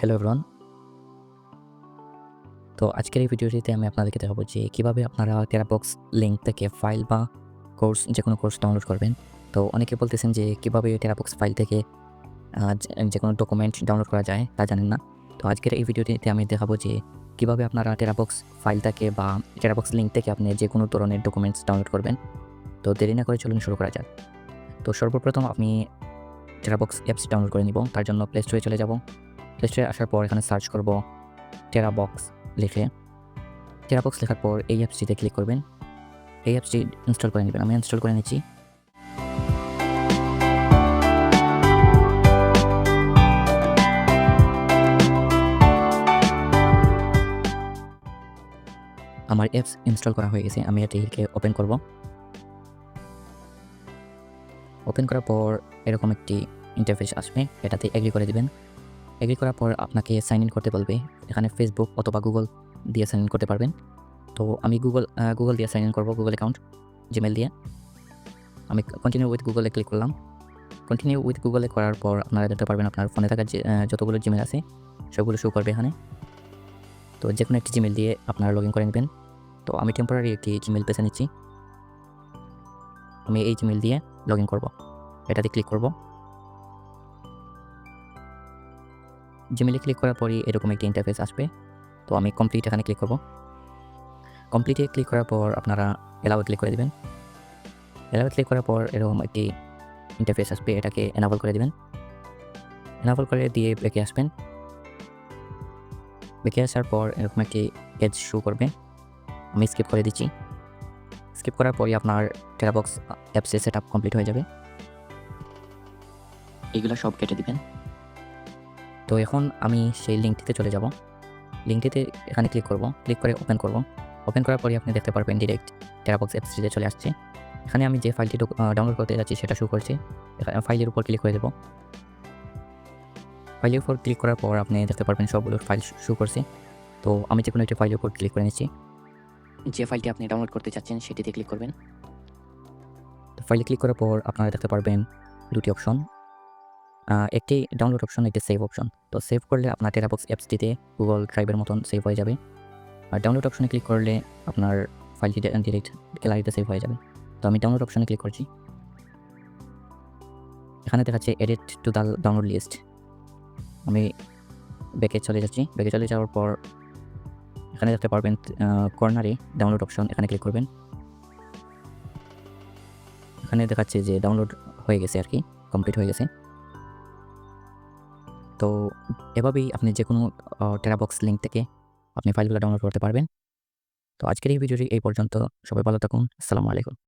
Hello everyone তো আজকের এই ভিডিওটিতে আমি আপনাদেরকে দেখাবো যে কীভাবে আপনারা টেরাবক্স লিঙ্ক থেকে ফাইল বা কোর্স যে কোনো কোর্স ডাউনলোড করবেন। তো অনেকে বলতেছেন যে কীভাবে টেরাবক্স ফাইল থেকে যে কোনো ডকুমেন্ট ডাউনলোড করা যায় তা জানেন না। তো আজকের এই ভিডিওটিতে আমি দেখাবো যে কীভাবে আপনারা টেরাবক্স ফাইল থেকে বা টেরাবক্স লিঙ্ক থেকে আপনি যে কোনো ধরনের ডকুমেন্টস ডাউনলোড করবেন। তো দেরি না করে চলুন শুরু করা যাক। তো সর্বপ্রথম আমি টেরাবক্স অ্যাপস ডাউনলোড করে নিব, তার জন্য প্লে স্টোরে চলে যাব। স্টোরে আসার পর এখানে সার্চ করব টেরাবক্স লিখে। টেরাবক্স লেখার পর এই অ্যাপসটিতে ক্লিক করবেন। এই অ্যাপসটি ইনস্টল করে নেবেন। আমি ইনস্টল করে নিচ্ছি। আমার অ্যাপস ইনস্টল করা হয়ে গেছে। আমি এটিকে ওপেন করব। ওপেন করার পর এরকম একটি ইন্টারফেস আসবে। এটাতে এগ্রি করে দিবেন। এগ্রি করার পর আপনাকে সাইন ইন করতে বলবে। এখানে ফেসবুক অথবা গুগল দিয়ে সাইন ইন করতে পারবেন। তো আমি গুগল গুগল দিয়ে সাইন ইন করব গুগল অ্যাকাউন্ট জিমেল দিয়ে। আমি কন্টিনিউ উইথ গুগলে ক্লিক করলাম। কন্টিনিউ উইথ গুগলে করার পর আপনারা দেখতে পারবেন আপনার ফোনে থাকা যতগুলো জিমেল আছে, সবগুলো শো করবে এখানে। তো যে কোনো একটি জিমেল দিয়ে আপনারা লগ ইন করে নেবেন। তো আমি টেম্পোরারি একটি জিমেল পেছে নিচ্ছি। আমি এই জিমেল দিয়ে লগ ইন করব। এটাতে ক্লিক করব। জিমেলে ক্লিক করার পরই এরকম একটি ইন্টারফেস আসবে। তো আমি কমপ্লিট এখানে ক্লিক করব। কমপ্লিটে ক্লিক করার পর আপনারা এলাওয়ে ক্লিক করে দেবেন। এলাওয়ে ক্লিক করার পর এরকম একটি ইন্টারফেস আসবে, এটাকে এনাবল করে দেবেন। এনাবল করে দিয়ে বেঁকে আসবেন। বেঁকে আসার পর এরকম একটি পেজ শো করবে। আমি স্কিপ করে দিচ্ছি। স্কিপ করার পরই আপনার টেরাবক্স অ্যাপসে সেট আপ কমপ্লিট হয়ে যাবে। এগুলো সব কেটে দিবেন। তো এখন আমি সেই লিঙ্কটিতে চলে যাব। লিঙ্কটিতে এখানে ক্লিক করব ক্লিক করে ওপেন করব। ওপেন করার পরে আপনি দেখতে পারবেন ডিরেক্ট টেরাবক্স অ্যাপসটিতে চলে আসছে। এখানে আমি যে ফাইলটি ডাউনলোড করতে যাচ্ছি সেটা শো করছে। ফাইলের উপর ক্লিক করে দেবো ফাইলের উপর ক্লিক করার পর আপনি দেখতে পারবেন সবগুলো ফাইল শো করছে। তো আমি যে কোনো একটি ফাইলের উপর ক্লিক করে নিচ্ছি। যে ফাইলটি আপনি ডাউনলোড করতে চাচ্ছেন সেটিতে ক্লিক করবেন। তো ফাইলে ক্লিক করার পর আপনারা দেখতে পারবেন দুটি অপশন একটি ডাউনলোড অপশন একটি সেভ অপশন তো সেভ করলে আপনার টেরাবক্স অ্যাপসটিতে গুগল ড্রাইভের মতন সেভ হয়ে যাবে। আর ডাউনলোড অপশনে ক্লিক করলে আপনার ফাইলটি ডিরেক্ট গ্যালারিতে সেভ হয়ে যাবে। তো আমি ডাউনলোড অপশনে ক্লিক করছি। এখানে দেখাচ্ছে edit to the download list আমি ব্যাকে চলে যাচ্ছি। ব্যাকে চলে যাওয়ার পর এখানে দেখতে পারবেন কর্নারে ডাউনলোড অপশন এখানে ক্লিক করবেন। এখানে দেখাচ্ছে যে ডাউনলোড হয়ে গেছে আর কি কমপ্লিট হয়ে গেছে। তো এভাবেই আপনি যে কোনো টেরাবক্স লিঙ্ক থেকে আপনি ফাইলগুলো ডাউনলোড করতে পারবেন। তো আজকের এই ভিডিওটি এই পর্যন্ত। সবাই ভালো থাকুন। আসসালামু আলাইকুম।